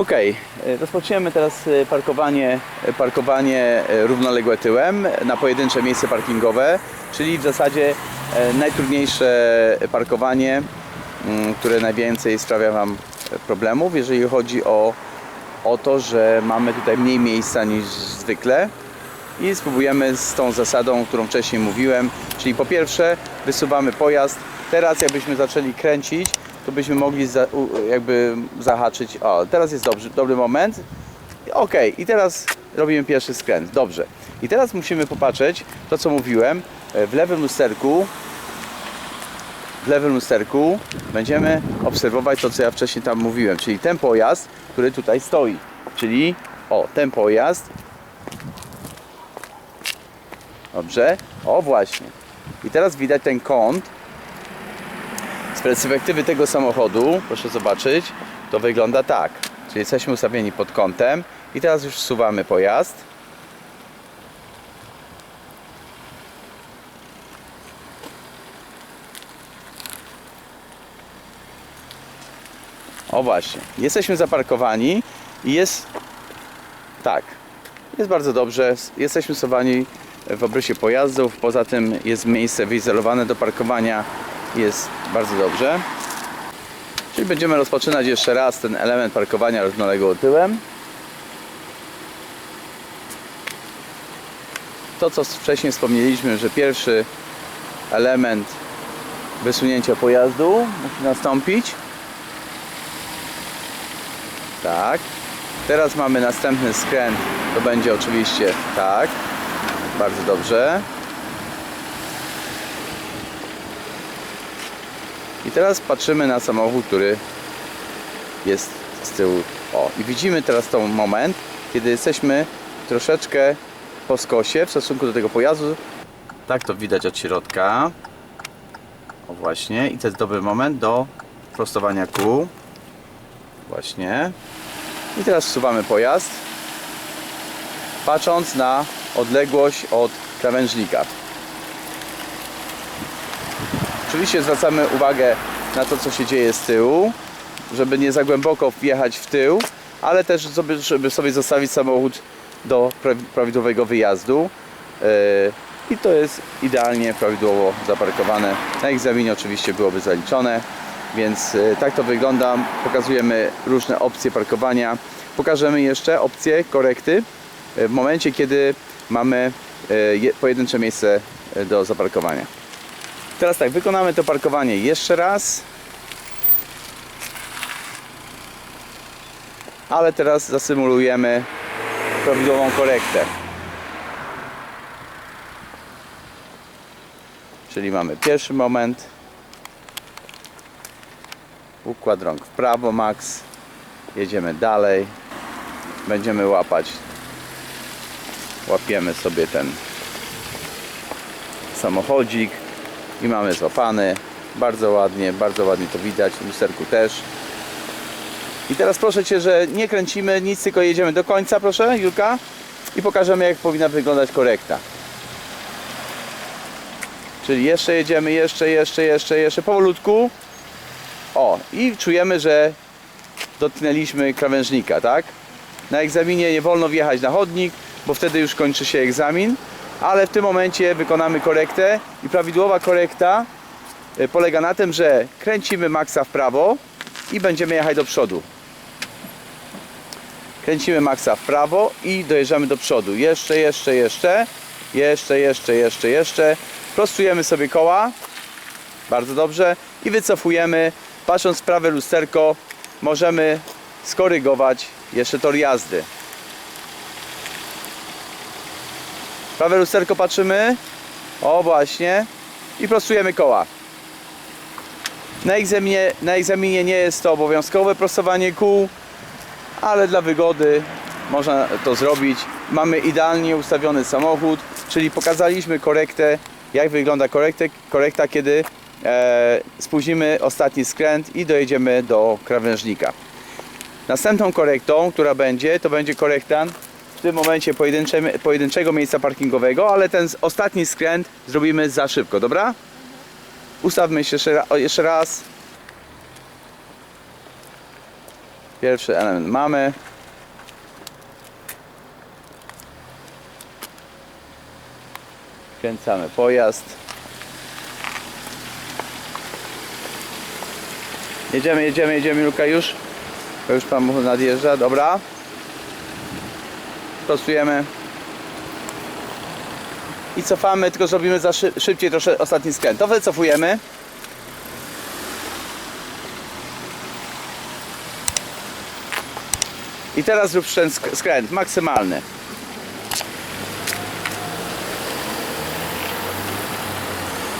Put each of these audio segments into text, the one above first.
Ok, rozpoczniemy teraz e, parkowanie, e, parkowanie e, równoległe tyłem na pojedyncze miejsce parkingowe, czyli w zasadzie e, najtrudniejsze parkowanie, mm, które najwięcej sprawia Wam e, problemów, jeżeli chodzi o, o to, że mamy tutaj mniej miejsca niż zwykle. I spróbujemy z tą zasadą, którą wcześniej mówiłem, czyli po pierwsze wysuwamy pojazd, teraz jakbyśmy zaczęli kręcić, to byśmy mogli za, jakby zahaczyć, o teraz jest dobry, dobry moment, ok, i teraz robimy pierwszy skręt, dobrze. I teraz musimy popatrzeć, to co mówiłem, e, w lewym lusterku, w lewym lusterku będziemy obserwować to, co ja wcześniej tam mówiłem, czyli ten pojazd, który tutaj stoi, czyli o, ten pojazd, Dobrze? O właśnie. I teraz widać ten kąt. Z perspektywy tego samochodu, proszę zobaczyć, to wygląda tak. Czyli jesteśmy ustawieni pod kątem i teraz już wsuwamy pojazd. O właśnie. Jesteśmy zaparkowani i jest tak. Jest bardzo dobrze. Jesteśmy stosowani w obrysie pojazdów. Poza tym jest miejsce wyizolowane do parkowania. Jest bardzo dobrze. Czyli będziemy rozpoczynać jeszcze raz ten element parkowania równoległego tyłem. To co wcześniej wspomnieliśmy, że pierwszy element wysunięcia pojazdu musi nastąpić. Tak. Teraz mamy następny skręt. To będzie oczywiście tak. Bardzo dobrze. I teraz patrzymy na samochód, który jest z tyłu. O, i widzimy teraz ten moment, kiedy jesteśmy troszeczkę po skosie w stosunku do tego pojazdu. Tak to widać od środka. O właśnie, i to jest dobry moment do prostowania kół. Właśnie. I teraz wsuwamy pojazd, patrząc na odległość od krawężnika. Oczywiście zwracamy uwagę na to, co się dzieje z tyłu, żeby nie za głęboko wjechać w tył, ale też żeby, żeby sobie zostawić samochód do pra- prawidłowego wyjazdu. Yy, I to jest idealnie prawidłowo zaparkowane. Na egzaminie oczywiście byłoby zaliczone, więc yy, tak to wygląda. Pokazujemy różne opcje parkowania. Pokażemy jeszcze opcje korekty yy, w momencie, kiedy mamy je- pojedyncze miejsce do zaparkowania. Teraz tak, wykonamy to parkowanie jeszcze raz. Ale teraz zasymulujemy prawidłową korektę. Czyli mamy pierwszy moment. Układ rąk w prawo max. Jedziemy dalej. Będziemy łapać. Łapiemy sobie ten samochodzik i mamy złapany. Bardzo ładnie, bardzo ładnie to widać. W lusterku też. I teraz proszę Cię, że nie kręcimy nic, tylko jedziemy do końca, proszę, Julka. I pokażemy, jak powinna wyglądać korekta. Czyli jeszcze jedziemy, jeszcze, jeszcze, jeszcze, jeszcze, powolutku. O, i czujemy, że dotknęliśmy krawężnika, tak? Na egzaminie nie wolno wjechać na chodnik, bo wtedy już kończy się egzamin. Ale w tym momencie wykonamy korektę i prawidłowa korekta y, polega na tym, że kręcimy maksa w prawo i będziemy jechać do przodu. Kręcimy maksa w prawo i dojeżdżamy do przodu. Jeszcze, jeszcze, jeszcze. Jeszcze, jeszcze, jeszcze, jeszcze. Prostujemy sobie koła. Bardzo dobrze. I wycofujemy. Patrząc w prawe lusterko możemy skorygować jeszcze tor jazdy. Prawe lusterko patrzymy. O właśnie. I prostujemy koła. Na egzaminie, na egzaminie nie jest to obowiązkowe prostowanie kół, ale dla wygody można to zrobić. Mamy idealnie ustawiony samochód, czyli pokazaliśmy korektę, jak wygląda korektę, korekta, kiedy e, spóźnimy ostatni skręt i dojedziemy do krawężnika. Następną korektą, która będzie, to będzie korekta w tym momencie pojedyncze, pojedynczego miejsca parkingowego, ale ten ostatni skręt zrobimy za szybko, dobra? Ustawmy się jeszcze, jeszcze raz. Pierwszy element mamy. Kręcamy pojazd. Jedziemy, jedziemy, jedziemy, Luka już. Już pan nadjeżdża, dobra. Prostujemy. I cofamy, tylko zrobimy za szy szybciej troszkę ostatni skręt. To wycofujemy. I teraz zrób ten sk- skręt maksymalny.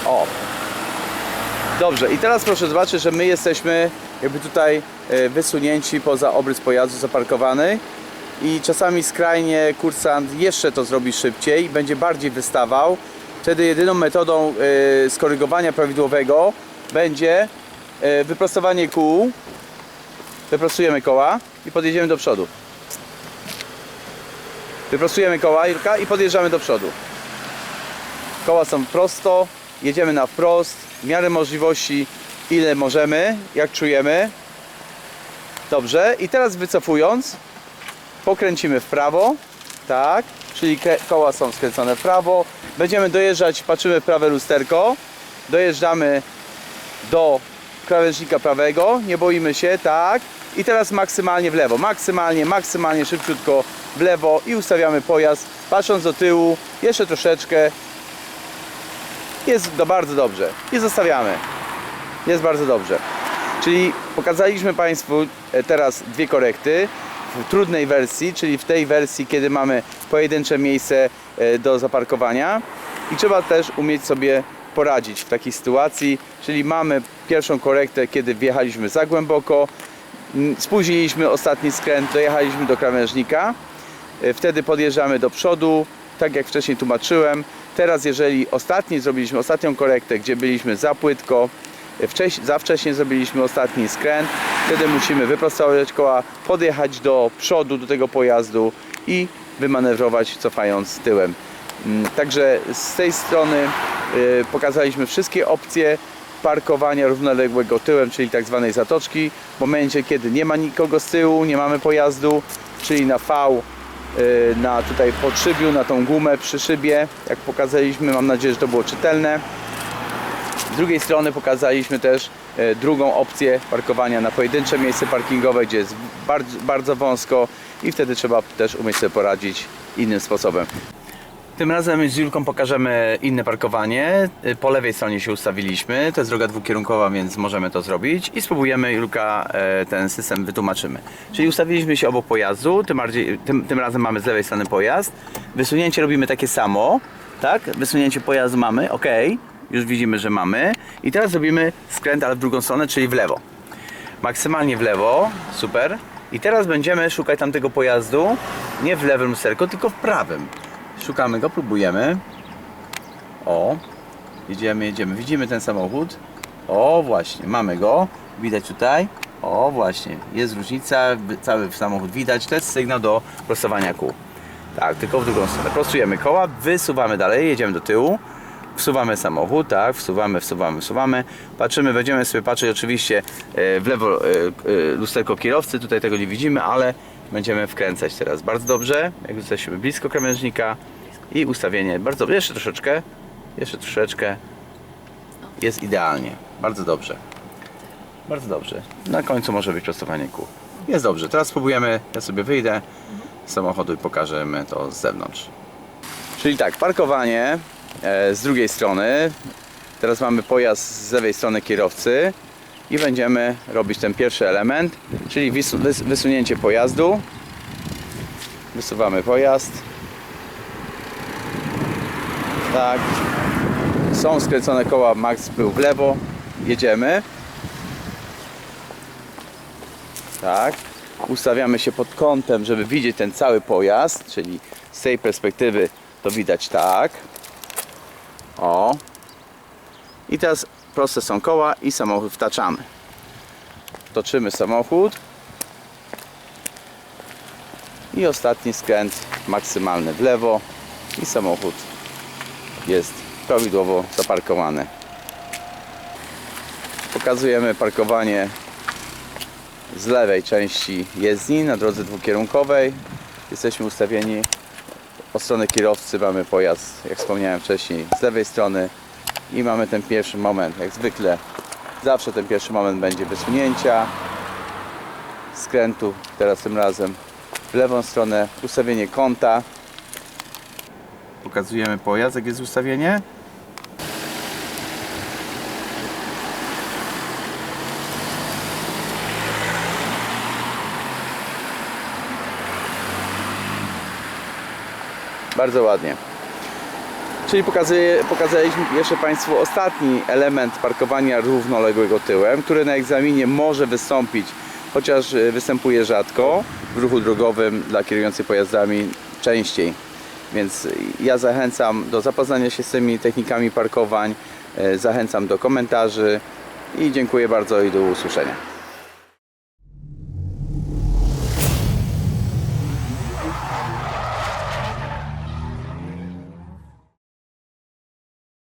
O. Dobrze, i teraz proszę zobaczyć, że my jesteśmy jakby tutaj e, wysunięci poza obrys pojazdu zaparkowany i czasami skrajnie kursant jeszcze to zrobi szybciej, będzie bardziej wystawał. Wtedy jedyną metodą e, skorygowania prawidłowego będzie e, wyprostowanie kół. Wyprostujemy koła i podjedziemy do przodu. Wyprostujemy koła Jurka, i podjeżdżamy do przodu. Koła są prosto, jedziemy na wprost, w miarę możliwości ile możemy, jak czujemy. Dobrze, i teraz wycofując, pokręcimy w prawo, tak, czyli koła są skręcone w prawo. Będziemy dojeżdżać, patrzymy w prawe lusterko, dojeżdżamy do krawężnika prawego, nie boimy się, tak. I teraz maksymalnie w lewo, maksymalnie, maksymalnie szybciutko w lewo i ustawiamy pojazd, patrząc do tyłu, jeszcze troszeczkę. Jest to bardzo dobrze. I zostawiamy. Jest bardzo dobrze. Czyli pokazaliśmy Państwu e, teraz dwie korekty w trudnej wersji, czyli w tej wersji, kiedy mamy pojedyncze miejsce e, do zaparkowania i trzeba też umieć sobie poradzić w takiej sytuacji, czyli mamy pierwszą korektę, kiedy wjechaliśmy za głęboko, spóźniliśmy ostatni skręt, dojechaliśmy do krawężnika, E, wtedy podjeżdżamy do przodu, tak jak wcześniej tłumaczyłem. Teraz jeżeli ostatni zrobiliśmy ostatnią korektę, gdzie byliśmy za płytko, wcześ, za wcześnie zrobiliśmy ostatni skręt, wtedy musimy wyprostować koła, podjechać do przodu do tego pojazdu i wymanewrować cofając tyłem. Mm, Także z tej strony y, pokazaliśmy wszystkie opcje parkowania równoległego tyłem, czyli tak zwanej zatoczki. W momencie, kiedy nie ma nikogo z tyłu, nie mamy pojazdu, czyli na V, y, na tutaj podszybiu, na tą gumę przy szybie, jak pokazaliśmy, mam nadzieję, że to było czytelne. Z drugiej strony pokazaliśmy też e, drugą opcję parkowania na pojedyncze miejsce parkingowe, gdzie jest bardzo, bardzo wąsko i wtedy trzeba też umieć sobie poradzić innym sposobem. Tym razem z Julką pokażemy inne parkowanie. Y, Po lewej stronie się ustawiliśmy. To jest droga dwukierunkowa, więc możemy to zrobić. I spróbujemy, Julka, e, ten system wytłumaczymy. Czyli ustawiliśmy się obok pojazdu. Tym, bardziej, tym, tym razem mamy z lewej strony pojazd. Wysunięcie robimy takie samo. Tak? Wysunięcie pojazdu mamy. Ok. Już widzimy, że mamy. I teraz robimy skręt, ale w drugą stronę, czyli w lewo. Maksymalnie w lewo. Super. I teraz będziemy szukać tamtego pojazdu. Nie w lewym lusterku, tylko w prawym. Szukamy go, próbujemy. O, jedziemy, jedziemy. Widzimy ten samochód. O, właśnie, mamy go. Widać tutaj. O, właśnie, jest różnica. Cały samochód widać. To jest sygnał do prostowania kół. Tak, tylko w drugą stronę. Prostujemy koła, wysuwamy dalej, jedziemy do tyłu. Wsuwamy samochód, tak, wsuwamy, wsuwamy, wsuwamy. Patrzymy, będziemy sobie patrzeć oczywiście e, w lewo e, e, lusterko kierowcy, tutaj tego nie widzimy, ale będziemy wkręcać teraz bardzo dobrze, jak jesteśmy blisko krawężnika i ustawienie bardzo dobrze, jeszcze troszeczkę, jeszcze troszeczkę, jest idealnie, bardzo dobrze, bardzo dobrze. Na końcu może być prostowanie kół. Jest dobrze, teraz spróbujemy, ja sobie wyjdę z samochodu i pokażemy to z zewnątrz. Czyli tak, parkowanie z drugiej strony. Teraz mamy pojazd z lewej strony kierowcy i będziemy robić ten pierwszy element, czyli wysunięcie pojazdu. Wysuwamy pojazd. Tak. Są skręcone koła, max był w lewo. Jedziemy. Tak. Ustawiamy się pod kątem, żeby widzieć ten cały pojazd, czyli z tej perspektywy to widać tak. O. I teraz proste są koła i samochód wtaczamy. Toczymy samochód. I ostatni skręt maksymalny w lewo i samochód jest prawidłowo zaparkowany. Pokazujemy parkowanie z lewej części jezdni na drodze dwukierunkowej. Jesteśmy ustawieni od strony kierowcy mamy pojazd, jak wspomniałem wcześniej, z lewej strony i mamy ten pierwszy moment, jak zwykle. Zawsze ten pierwszy moment będzie wysunięcia skrętu, teraz tym razem w lewą stronę, ustawienie kąta. Pokazujemy pojazd, jak jest ustawienie. Bardzo ładnie. Czyli pokazaliśmy jeszcze Państwu ostatni element parkowania równoległego tyłem, który na egzaminie może wystąpić, chociaż y, występuje rzadko w ruchu drogowym dla kierujących pojazdami częściej. Więc ja zachęcam do zapoznania się z tymi technikami parkowań, y, zachęcam do komentarzy i dziękuję bardzo i do usłyszenia.